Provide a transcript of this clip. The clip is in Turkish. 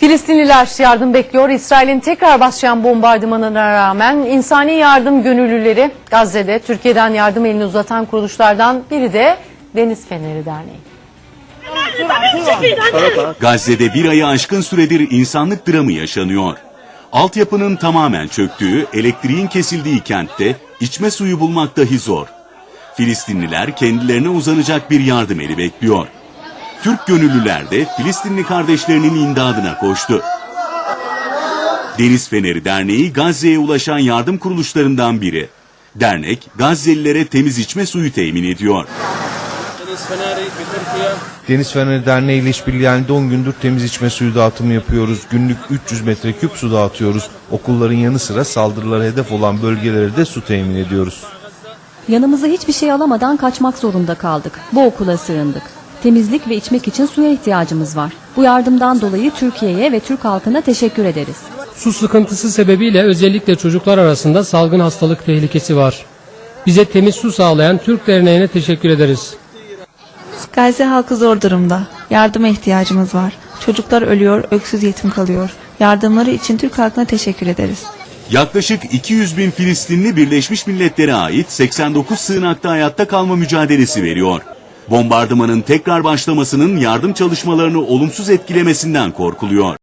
Filistinliler yardım bekliyor. İsrail'in tekrar başlayan bombardımanına rağmen insani yardım gönüllüleri Gazze'de Türkiye'den yardım elini uzatan kuruluşlardan biri de Deniz Feneri Derneği. Gazze'de bir ayı aşkın süredir insanlık dramı yaşanıyor. Altyapının tamamen çöktüğü, elektriğin kesildiği kentte içme suyu bulmak dahi zor. Filistinliler kendilerine uzanacak bir yardım eli bekliyor. Türk gönüllüler de Filistinli kardeşlerinin imdadına koştu. Deniz Feneri Derneği Gazze'ye ulaşan yardım kuruluşlarından biri. Dernek Gazzelilere temiz içme suyu temin ediyor. Deniz Feneri Derneği ile işbirliğinde yani 10 gündür temiz içme suyu dağıtımı yapıyoruz. Günlük 300 metreküp su dağıtıyoruz. Okulların yanı sıra saldırılara hedef olan bölgelere de su temin ediyoruz. Yanımıza hiçbir şey alamadan kaçmak zorunda kaldık. Bu okula sığındık. Temizlik ve içmek için suya ihtiyacımız var. Bu yardımdan dolayı Türkiye'ye ve Türk halkına teşekkür ederiz. Su sıkıntısı sebebiyle özellikle çocuklar arasında salgın hastalık tehlikesi var. Bize temiz su sağlayan Türk Derneği'ne teşekkür ederiz. Gazze halkı zor durumda. Yardıma ihtiyacımız var. Çocuklar ölüyor, öksüz yetim kalıyor. Yardımları için Türk halkına teşekkür ederiz. Yaklaşık 200 bin Filistinli Birleşmiş Milletler'e ait 89 sığınakta hayatta kalma mücadelesi veriyor. Bombardımanın tekrar başlamasının yardım çalışmalarını olumsuz etkilemesinden korkuluyor.